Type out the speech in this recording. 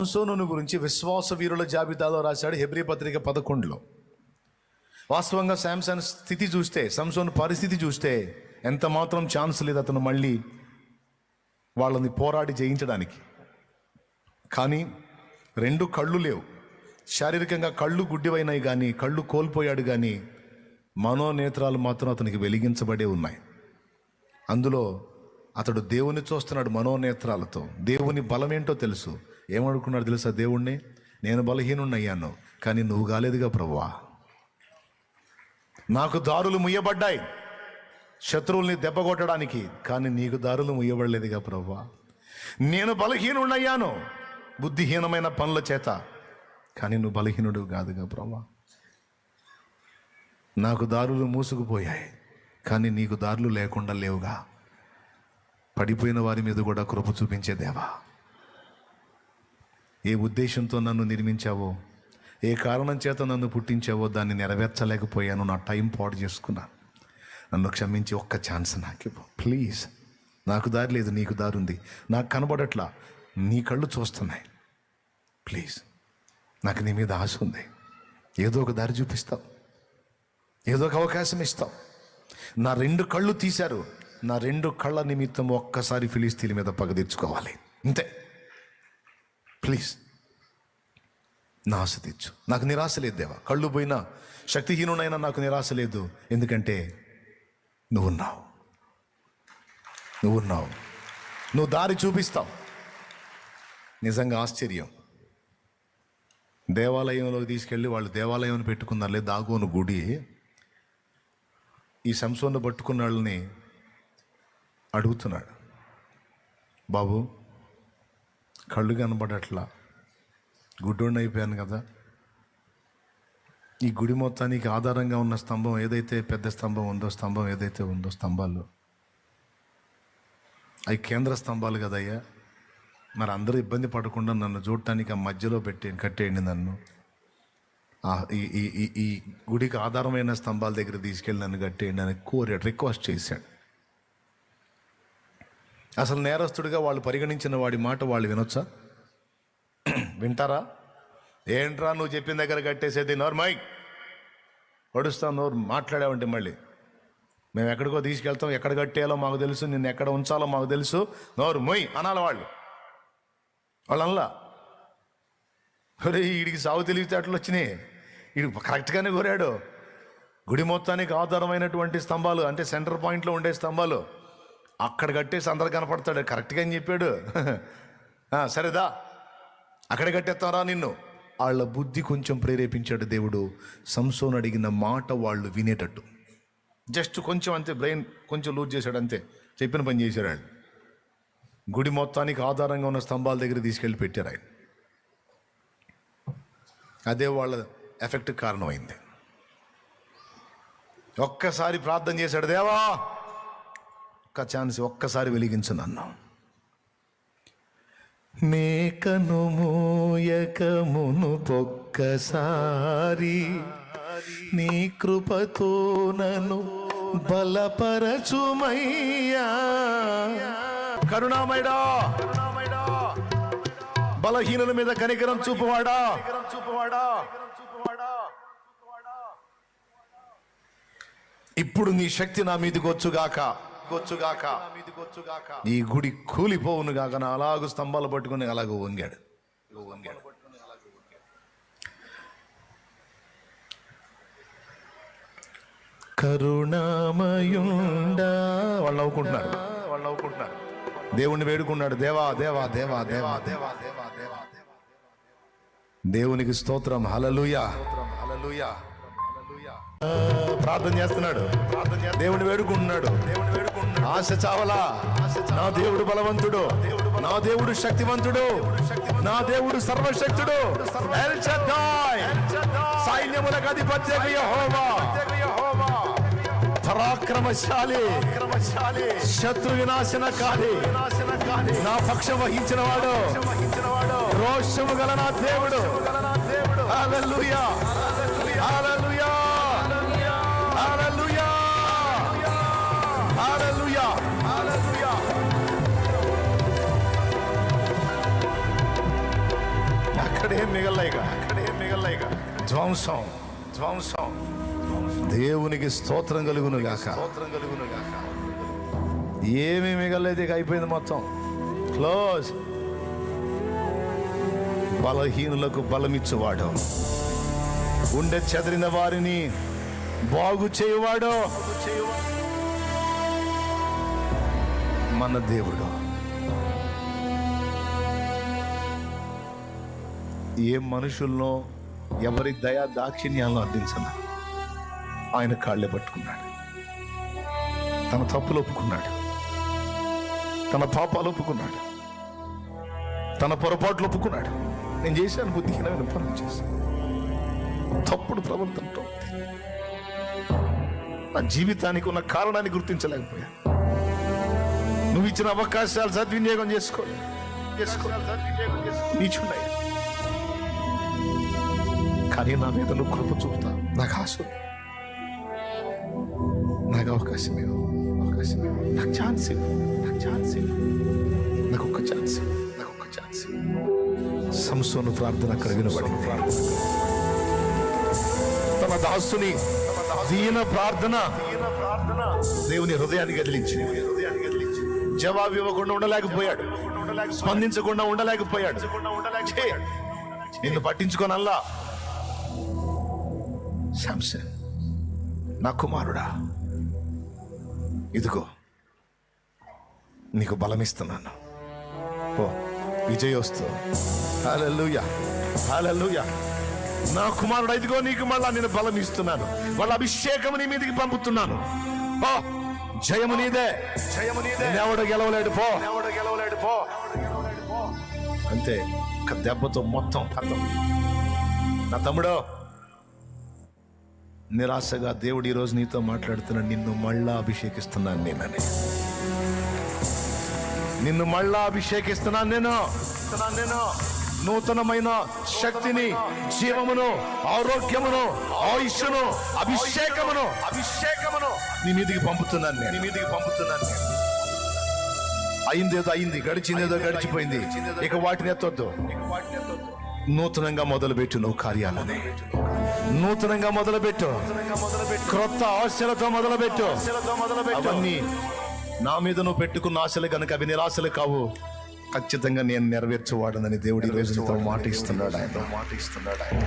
సంసోనును గురించి విశ్వాస వీరుల జాబితాలో రాశాడు హెబ్రి పత్రిక పదకొండులో. వాస్తవంగా శాంసన్ స్థితి చూస్తే సంసోన్ పరిస్థితి చూస్తే ఎంత మాత్రం ఛాన్స్ లేదు అతను మళ్ళీ వాళ్ళని పోరాడి జయించడానికి. కానీ రెండు కళ్ళు లేవు. శారీరకంగా కళ్ళు గుడ్డివైనాయి కానీ కళ్ళు కోల్పోయాడు కానీ మనోనేత్రాలు మాత్రం అతనికి వెలిగించబడే ఉన్నాయి. అందులో అతడు దేవుని చూస్తున్నాడు మనోనేత్రాలతో. దేవుని బలమేంటో తెలుసు. ఏమనుకున్నాడు తెలుసా దేవుణ్ణి? నేను బలహీనున్నయ్యాను అయ్యాను కానీ నువ్వు కాలేదుగా ప్రభువా. నాకు దారులు ముయ్యబడ్డాయి. శత్రువుల్ని దెబ్బగొట్టడానికి కానీ నీకు దారులు ముయ్యబడలేదుగా ప్రభువా. నేను బలహీనుణ్ణయ్యాను బుద్ధిహీనమైన పనుల చేత కానీ నువ్వు బలహీనుడు కాదుగా ప్రభా నాకు దారులు మూసుకుపోయాయి కానీ నీకు దారులు లేకుండా లేవుగా. పడిపోయిన వారి మీద కూడా కృప చూపించే దేవా. ఏ ఉద్దేశంతో నన్ను నిర్మించావో ఏ కారణం చేత నన్ను పుట్టించావో దాన్ని నెరవేర్చలేకపోయాను నా టైం పాడు చేసుకున్నాను నన్ను క్షమించి ఒక్క ఛాన్స్ నాకు ఇవ్వు. ప్లీజ్. నాకు దారి లేదు నీకు దారి ఉంది. నాకు కనబడట్లా. నీ కళ్ళు చూస్తున్నాయి. ప్లీజ్. నాకు నీ మీద ఆశ ఉంది. ఏదో ఒక దారి చూపిస్తావు. ఏదో ఒక అవకాశం ఇస్తావు. నా రెండు కళ్ళు తీశారు. నా రెండు కళ్ళ నిమిత్తం ఒక్కసారి ఫిలిస్తీన్ మీద పగ తీర్చుకోవాలి. అంతే ప్లీజ్ నా ఆశ తెచ్చు నాకు నిరాశ లేదు దేవా. కళ్ళు పోయినా శక్తిహీనునైనా నాకు నిరాశ లేదు. ఎందుకంటే నువ్వున్నావు నువ్వున్నావు నువ్వు దారి చూపిస్తావు. నిజంగా ఆశ్చర్యం. దేవాలయంలోకి తీసుకెళ్ళి వాళ్ళు దేవాలయం పెట్టుకున్నారులే దాగోను గుడి. ఈ సంసోన్ను పట్టుకున్న వాళ్ళని అడుగుతున్నాడు. బాబు కళ్ళు కనబడట్లా. గుడ్డోడిని అయిపోయాను కదా. ఈ గుడి మొత్తానికి ఆధారంగా ఉన్న స్తంభం ఏదైతే పెద్ద స్తంభం ఉందో స్తంభం ఏదైతే ఉందో స్తంభాలు అవి కేంద్ర స్తంభాలు కదయ్యా. మరి అందరూ ఇబ్బంది పడకుండా నన్ను చూడటానికి ఆ మధ్యలో పెట్టి కట్టేయండి నన్ను. ఈ ఈ ఈ గుడికి ఆధారమైన స్తంభాల దగ్గర తీసుకెళ్ళి నన్ను కట్టేయండి అని కోరాడు రిక్వెస్ట్ చేశాడు. అసలు నేరస్తుడిగా వాళ్ళు పరిగణించిన వాడి మాట వాళ్ళు వినొచ్చా? వింటారా? ఏంట్రా నువ్వు చెప్పిన దగ్గర కట్టేసేది నోర్మై పడుస్తా నోరు మాట్లాడావంటే మళ్ళీ. మేము ఎక్కడికో తీసుకెళ్తాం ఎక్కడ కట్టేయాలో మాకు తెలుసు నిన్ను ఎక్కడ ఉంచాలో మాకు తెలుసు. నోరు మొయ్ అనాలి వాళ్ళు. వాళ్ళు అనలా. వీడికి సాగు తెలివితేటలు వచ్చినాయి. వీడు కరెక్ట్గానే కోరాడు. గుడి మొత్తానికి ఆధారమైనటువంటి స్తంభాలు అంటే సెంటర్ పాయింట్లో ఉండే స్తంభాలు. అక్కడ కట్టేసి అందరు కనపడతాడు. కరెక్ట్గా అని చెప్పాడు? సరేదా అక్కడ కట్టేస్తారా నిన్ను? వాళ్ళ బుద్ధి కొంచెం ప్రేరేపించాడు దేవుడు. సంసోన్ అడిగిన మాట వాళ్ళు వినేటట్టు. జస్ట్ కొంచెం అంతే బ్రెయిన్ కొంచెం లూజ్ చేశాడు అంతే. చెప్పిన పని చేశాడు ఆయన. గుడి మొత్తానికి ఆధారంగా ఉన్న స్తంభాల దగ్గర తీసుకెళ్ళి పెట్టారు ఆయన. అదే వాళ్ళ ఎఫెక్ట్ కారణమైంది. ఒక్కసారి ప్రార్థన చేశాడు దేవా ఒక్క ఛాన్స్ ఒక్కసారి వెలిగించు నన్ను. మేకను మూయక మునుపొక్కసారి నీ కృపతో నన్ను బలపరచుమయ్యా. కరుణామయుడా బలహీనుల మీద కనికరం చూపువాడా చూపువాడా. ఇప్పుడు నీ శక్తి నా మీదకి వచ్చుగాక. మీదకొచ్చుగాక మీదికొచ్చుగాక నీ గుడి కూలిపోవునుగాక నా అలాగ స్తంభాలు పట్టుకుని అలాగ వంగాడు. వంగాడు. కరుణామయుండా. వాళ్ళు నవ్వుకుంటున్నారు. వాళ్ళు నవ్వుకుంటున్నారు. దేవుణ్ణి వేడుకున్నాడు. దేవా దేవా దేవా దేవా. దేవా దేవా దేవా దేవునికి స్తోత్రం. హలలుయా స్తోత్రం. హలలుయా ప్రార్థన చేస్తున్నాడు. దేవుని వేడుకుంటున్నాడు. దేవుని వేడుకుంటున్నాడు ఆశ చావలా. నా దేవుడు బలవంతుడు. నా దేవుడు శక్తివంతుడు. నా దేవుడు సర్వశక్తుడు. సైన్యములకు అధిపత్య యెహోవా. పరాక్రమశాలి. శత్రు వినాశన కాలి. నా పక్షం వహించిన వాడు. రోషము గల నా దేవుడు. దేవుడు అక్కడేం మిగల్లాయిగా అక్కడేం ధ్వంసం ధ్వంసం. దేవునికి స్తోత్రం కలుగును గాక స్తోత్రం కలుగును గాక. ఏమీ మిగలేదు ఇక అయిపోయింది మొత్తం. క్లోజ్. బలహీనులకు బలమిచ్చువాడు. ఉండే చెదిరిన వారిని బాగు చేయువాడు. మన దేవుడు. ఏ మనుషుల్లో ఎవరి దయా దాక్షిణ్యాలను అర్థించిన ఆయన కాళ్ళే పట్టుకున్నాడు. తన తప్పులు ఒప్పుకున్నాడు. తన పాపాలు ఒప్పుకున్నాడు. తన పొరపాట్లు ఒప్పుకున్నాడు. నేను చేశాను బుద్ధిహీనమైన పనులు చేశాను. తప్పుడు ప్రవర్తనతో నా జీవితానికి ఉన్న కారణాన్ని గుర్తించలేకపోయా నువ్వు ఇచ్చిన అవకాశాలు సద్వినియోగం చేసుకో చేసుకో నీచున్నాయి కానీ నా మీద నువ్వు కృప చూపుతా నాకు ఆశ. నాకు అవకాశం ఇవ్వు. అవకాశం ఇవ్వు. నాకు ఛాన్స్ ఇవ్వు. నాకు ఛాన్స్ ఇవ్వు. నాకు ఒక్క ఛాన్స్ ఇవ్వు. నాకు ఒక్క ఛాన్స్ ఇవ్వు. సంసోను ప్రార్థన అక్కడ వినబడి. ప్రార్థన తన దాసుని దీన ప్రార్థన. దేవుని హృదయాన్ని గదిలించి జవాబు ఇవ్వకుండా ఉండలేకపోయాడు. స్పందించకుండా ఉండలేకపోయాడు. నిన్ను పట్టించుకోనల్లా. శాంసన్ నా కుమారుడా. ఇదిగో నీకు బలమిస్తున్నాను. ఓ విజయోస్తు హల్లెలూయా హల్లెలూయా. నా కుమారుడు ఇదిగో నీకు మళ్ళా నేను బలం ఇస్తున్నాను వాళ్ళ అభిషేకం నీ మీదకి పంపుతున్నాను. ఓ జయము నీదే. జయము నీదే. ఎవడు గెలవలేడు పో. ఎవడు గెలవలేడు పో. అంతే ఒక దెబ్బతో మొత్తం హతం నా తమ్ముడు నిరాశగా దేవుడు ఈరోజు నీతో మాట్లాడుతున్నాడు నిన్ను మళ్ళా అభిషేకిస్తున్నాను నేనని నిన్ను మళ్ళా అభిషేకిస్తున్నాను నేను. నేను నూతనమైన శక్తిని జీవమును ఆరోగ్యమును ఆయుష్ను అభిషేకమును అభిషేకమును నీ మీదికి పంపుతున్నాను నేను. నీ మీదికి పంపుతున్నాను అయిందేదో అయింది గడిచిందేదో గడిచిపోయింది. ఇక వాటిని ఎత్తొద్దు. నూతనంగా మొదలుపెట్టు నువ్వు కార్యాలని నూతనంగా మొదలుపెట్టు. క్రొత్త ఆశలతో మొదలుపెట్టు. అవన్నీ నా మీద నువ్వు పెట్టుకున్న ఆశలు కనుక అవి నిరాశలు కావు. ఖచ్చితంగా నేను నెరవేర్చేవాడనని దేవుడి ఈ మాట ఇస్తున్నాడు ఆయన మాట ఇస్తున్నాడు ఆయన.